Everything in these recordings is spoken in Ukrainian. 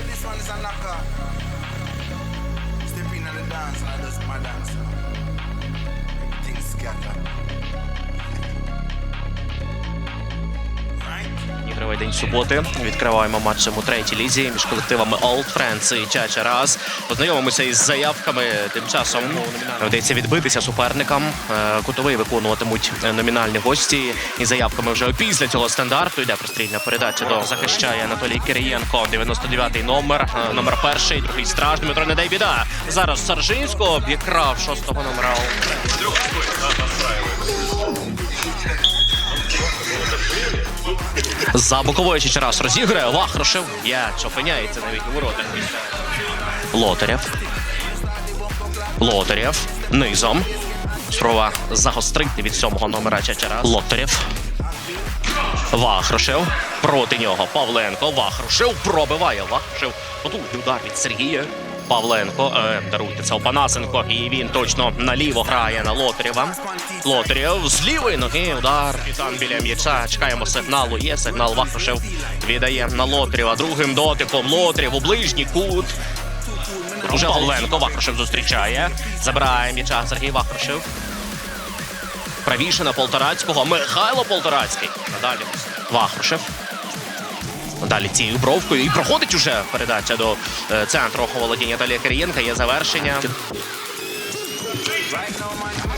is a knocker. Step in on the dance and I just my dance. Everything scatter. День суботи. Відкриваємо матчем у третій лізі між колективами Old Friends і Чача Раз. Познайомимося із заявками. Тим часом вдається відбитися суперникам. Е, Кутовий виконуватимуть номінальні гості. І заявками вже після цього стандарту йде прострільна передача до захищає Анатолій Кирієнко. 99-й номер. Е, Номер перший, другий страж. Дмитро не дай біда. Зараз Саржинського обікрав шостого номера. За боковою ще раз розіграє. Вахрошев. М'яч опиняється навіть у воротах. Лотарєв. Лотарєв. Низом. Спроба загострити від сьомого номера Чачара. Лотарєв. Вахрошев. Проти нього Павленко. Вахрошев пробиває. Вахрошев. Потужний удар від Сергія. Павленко, е, даруйте це Опанасенко, і він точно наліво грає на Лотарєва. Лотарєв з лівої ноги удар. Капітан біля м'яча. Чекаємо сигналу. Є сигнал. Вахрошев віддає на Лотарєва. Другим дотиком Лотарєв у ближній кут. Уже Павленко Вахрошев зустрічає. Забирає м'яча Сергій Вахрошев. Правіше на Полторацького. Михайло Полторацький. Надалі Вахрушев. Далі цією бровкою і проходить уже передача до е, центру володіння Талія Кирієнка. Є завершення.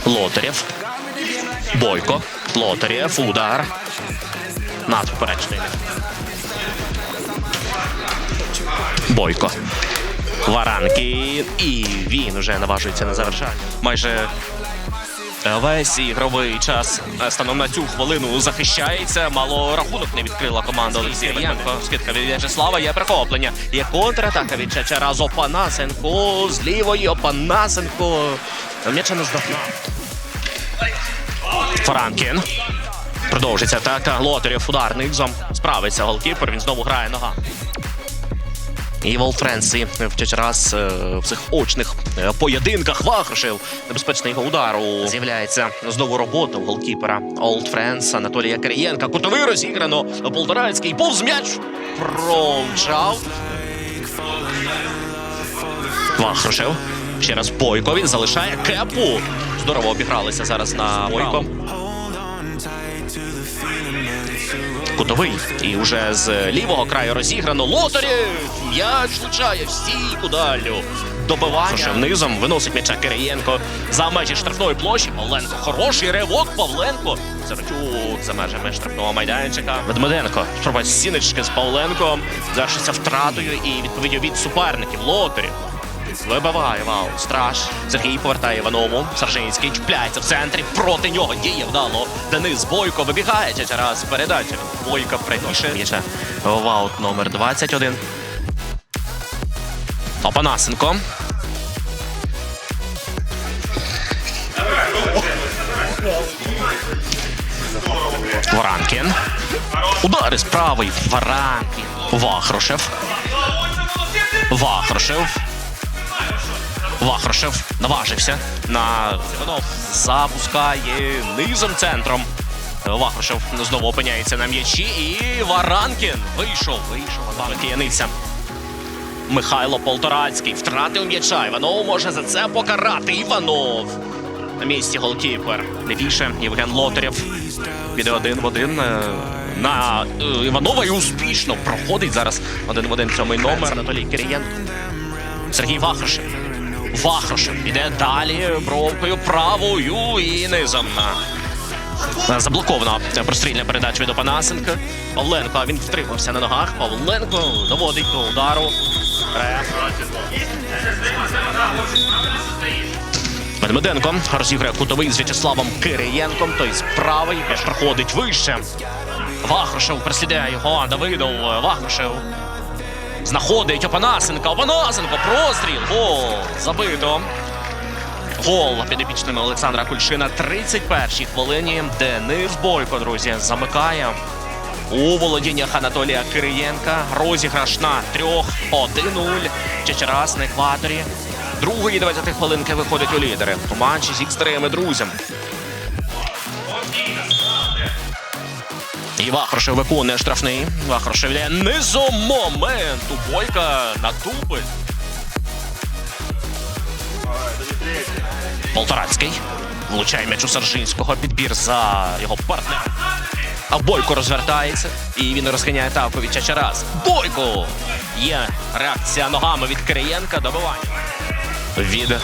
Лотарєв. Бойко. Лотарєв. Удар. Над поперечною. Бойко. Варанкін. І він уже наважується на завершання. Майже Весь ігровий час станом на цю хвилину захищається. Мало рахунок не відкрила команда Олексієнко. Скидка від В'ячеслава є перехоплення. Є контратака від Чечера з Опанасенко. З лівої Опанасенко. М'яча не здохнув. Франкін. Продовжиться атака. Лотарєв удар. Справиться голкіпер. Він знову грає нога. І Волфренсі в Чечерас е, в цих очних е, поєдинках Вахрушев. Небезпечний його удару. З'являється знову робота у голкіпера Олд Френс Анатолія Кирієнка. Кутовий розіграно. Полторацький повз м'яч. Промчав. Вахрушев. Ще раз Бойко. Він залишає кепу. Здорово обігралися зараз на Бойко. Кутовий. І вже з лівого краю розіграно. Лотарєв! М'яч влучає в стійку дальню. Добивання. Що низом виносить м'яча Кириєнко за межі штрафної площі. Павленко хороший ривок. Павленко. Сарчук за межами штрафного майданчика. Медмеденко. Спроба стіночки з Павленком. Завершиться втратою і відповіддю від суперників. Вибиває вау. Страж. Сергій повертає Іванову. Саржинський чіпляється в центрі. Проти нього діє вдало. Денис Бойко вибігає раз. Передача. Бойко правіше. Ваут номер 21. Опанасенко. Варанкін. Удари з правий. Варанкін. Вахрошев. Вахрошев. Вахрошев наважився на Іванов запускає низом центром. Вахрошев знову опиняється на м'ячі. І Варанкін вийшов. Вийшов. Кияниця. Михайло Полторацький втратив м'яча. Іванов може за це покарати. Іванов. На місці голкіпер. Лівіше Євген Лотарєв. Піде один в один е, на е, Іванова і успішно проходить зараз один в один сьомий номер. Анатолій Кирієнко. Сергій Вахрошев. Вахрошев іде далі бровкою правою і низом. Заблокована прострільна передача від Опанасенка. Павленко, а він втримався на ногах. Павленко доводить до удару. Реф. Розіграє кутовий з В'ячеславом Кириєнком. Той з правий проходить вище. Вахрошев преслідує його. Давидов Вахрошев. Знаходить Опанасенка. Опанасенко. Простріл. Гол. Забито. Гол підопічними Олександра Кульшина. 31-й хвилині. Денис Бойко, друзі, замикає. У володіннях Анатолія Кириєнка. Розіграш на трьох. 1-0. Чечерас на екваторі. Другої 20 хвилинки виходить у лідери. У матчі з ікстреми друзям. І Вахрушев виконує штрафний. Вахрушев йде низом момент. У Бойка на дубль. Полторацький. Влучає м'яч у Саржинського. Підбір за його партнера. А Бойко розвертається. І він розганяє тавку від Чачарас. Бойко! Є реакція ногами від Кириєнка. Добивання. Від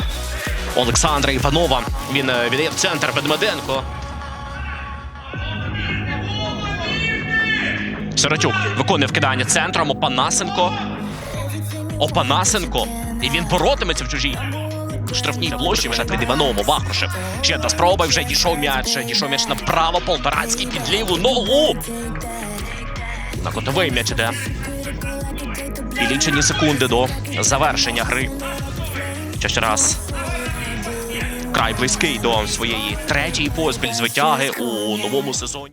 Олександра Іванова. Він е, віддає в центр Бедмеденко. Сиротюк виконує вкидання центром. Опанасенко. Опанасенко. І він боротиметься в чужій. Штрафній площі вже під Іваном Вахрушев. Ще одна спроба вже дійшов м'яч. Дійшов м'яч направо. Полторацький під ліву ногу. На котовий м'яч іде. І лічені секунди до завершення гри. Ще раз. Край близький до своєї третьої поспіль звитяги у новому сезоні.